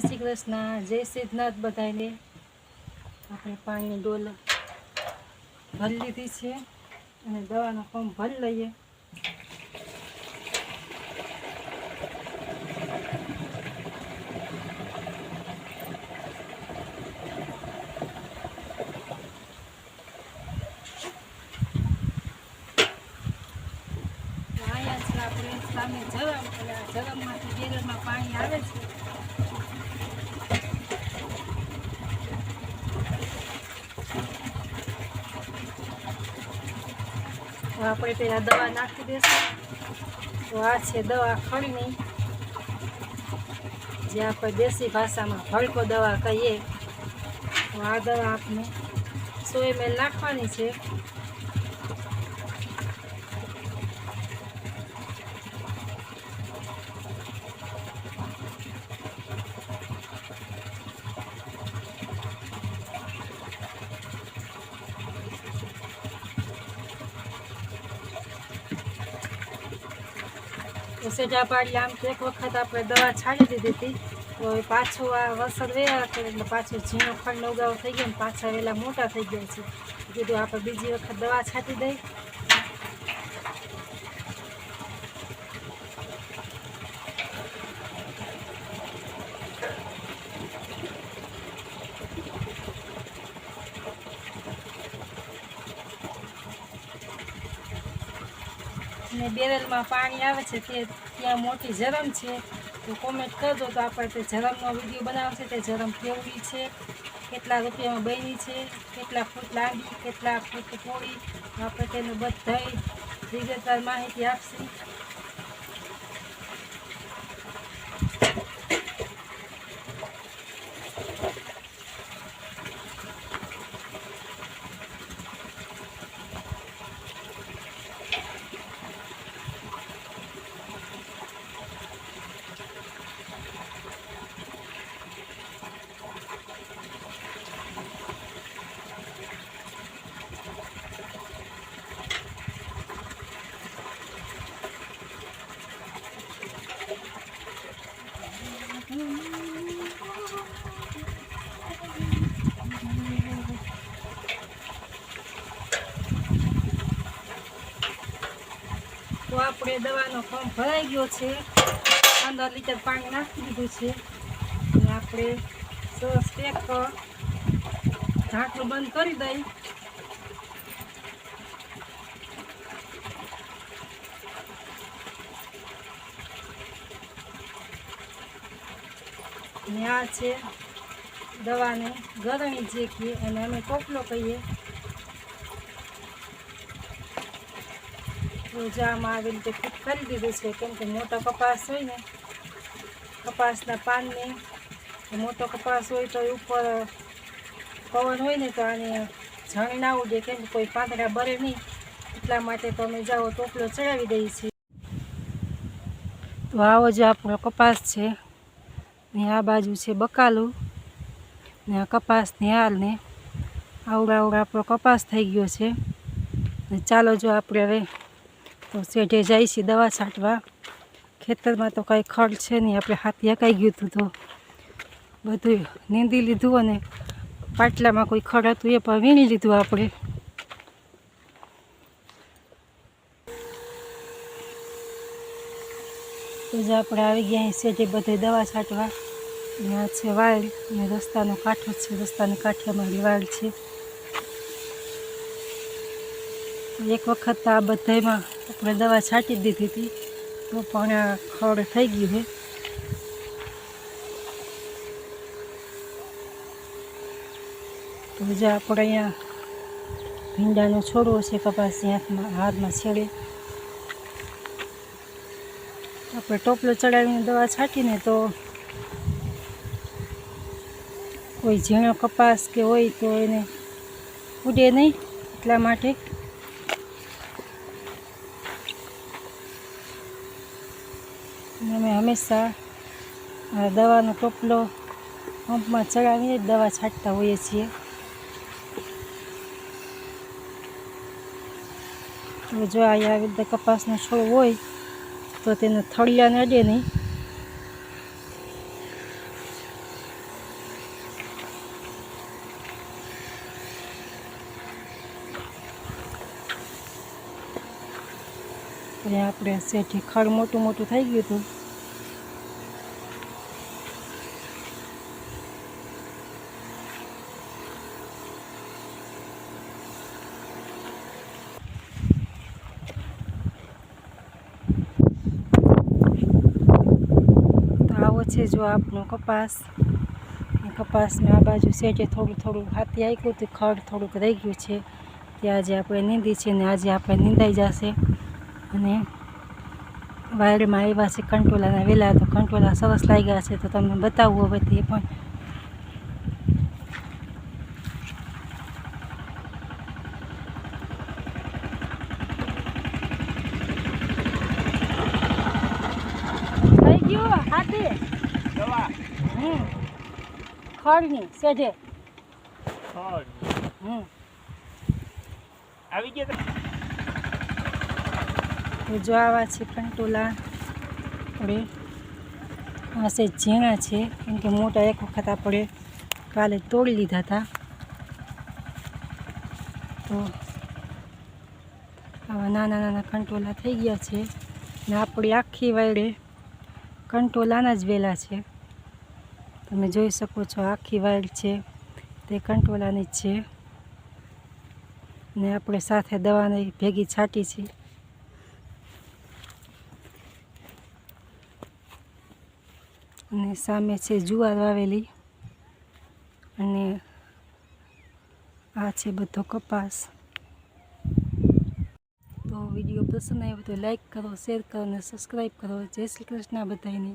શ્રી કૃષ્ણ, જય સિદ્ધનાથ બધાને આપણે પાણીની ડોલ ભરી લીધી છે અને દવાનો પંપ ભરી લઈએ તો અહીંયા છે આપણે સામે બેરલમાં પાણી આવે છે. આપણે પહેલાં દવા નાખી દઈશું તો આ છે દવા ખડની જે આપણે દેશી ભાષામાં હળકો દવા કહીએ, તો આ દવા આપણે સો એમએલ નાખવાની છે. સેજા પાડી આમ એક વખત આપણે દવા છાડી દીધી હતી. તો હવે પાછું આ વરસાદ કરે એટલે પાછું ઝીણો ખંડ ઉગાવ થઈ ગયો ને પાછા વેલા મોટા થઈ ગયા છે. કીધું આપણે બીજી વખત દવા છાંટી દઈ. અને બેરલમાં પાણી આવે છે તે ત્યાં મોટી ઝરમ છે. તો કોમેન્ટ કરજો તો આપણે તે ઝરમનો વીડિયો બનાવશે. તે ઝરમ કેવડી છે? કેટલા રૂપિયામાં બની છે? કેટલા ફૂટ લાંબી? કેટલા ફૂટ પોળી આપણે તેનું બધાય વિગતવાર માહિતી આપશે. તો આપણે દવાનો પંપ ભરાઈ ગયો છે. પંદર લીટર પાણી નાખી દીધું છે. અને આપણે સરસ પેક ઢાંકણું બંધ કરી દઈ. આ છે દવાને ગરણી જે કહીએ અને અમે કોપલો કહીએ. રોજામાં આવી રીતે ફિટ કરી દીધું છે. કેમ કે મોટો કપાસ હોય ને, કપાસના પાનને મોટો કપાસ હોય તો ઉપર પવન હોય ને તો આને જણ ના ઉડે કેમ કોઈ પાંદડા બરે નહીં, એટલા માટે તો અમે જાઓ ટોપલો ચડાવી દઈએ છીએ. તો આવો જે આપણો કપાસ છે. ને આ બાજુ છે બકાલું. ને આ કપાસની હાલને આવડા આપણો કપાસ થઈ ગયો છે. ને ચાલો જો આપણે હવે તો શેઢે જાય છે દવા છાંટવા. ખેતરમાં તો કાંઈ ખડ છે નહીં, આપણે હાથી હકાઈ ગયું હતું તો બધું નીંદી લીધું અને પાટલામાં કોઈ ખડ હતું એ પણ વીણી લીધું આપણે. તો જ આપણે આવી ગયા શેઢે બધે દવા છાંટવા. ત્યાં છે વાળ અને રસ્તાનો કાંઠો છે, રસ્તાની કાંઠે અમારી વાળ છે. એક વખત આ બધામાં આપણે દવા છાંટી દીધી હતી. તો પણ આ ખડ થઈ ગયું છે. તો જે આપણે અહીંયા ભીંડાનો છોડવો છે કપાસની હાથમાં હાથમાં છેડે. આપણે ટોપલો ચડાવીને દવા છાંટીને તો કોઈ ઝીણો કપાસ કે હોય તો એને ઉડે નહીં એટલા માટે. અમે હંમેશા દવાનો ટોપલો પંપમાં ચડાવીને જ દવા છાંટતા હોઈએ છીએ. તો જો આ રીતે કપાસનો છોડ હોય, તો તેને થળિયા નડે નહીં. આપણે શેઠી ખાડ મોટું મોટું થઈ ગયું હતું. છે જો આપનો કપાસ. અને કપાસમાં આ બાજુ શેઠે થોડું થોડું હાથી આવ્યું હતું, ખડ થોડુંક રહી ગયું છે. તે આજે આપણે નીંદી છે ને આજે આપણે નીંદાઈ જશે. અને વાયરમાં આવ્યા છે કંટોલાના વેલા, તો કંટોલા સરસ લાગ્યા છે. તો તમને બતાવવું હવે તે પણ. ગયું હાથે. દવા હમ. ખડની સેઢે. ખડ હમ. આવી ગયા તો જો આવા છે કંટોલા આપણે આ છે ઝીણા છે કેમ કે મોટા એક વખત આપણે કાલે તોડી લીધા હતા. તો આવા નાના નાના કંટોલા થઈ ગયા છે. ને આપણી આખી વાયડે કંટોલાના જ વેલા છે. તમે જોઈ શકો છો આખી વાયડ છે. તે કંટોલાની જ છે. ને આપણે સાથે દવાની ભેગી છાંટી છે. અને સામે છે જુવાર વાવેલી. અને આ છે બધો કપાસ. તો વીડિયો પસંદ આવ્યો તો લાઈક કરો શેર કરો અને સબસ્ક્રાઈબ કરો. જય શ્રી કૃષ્ણ બધાને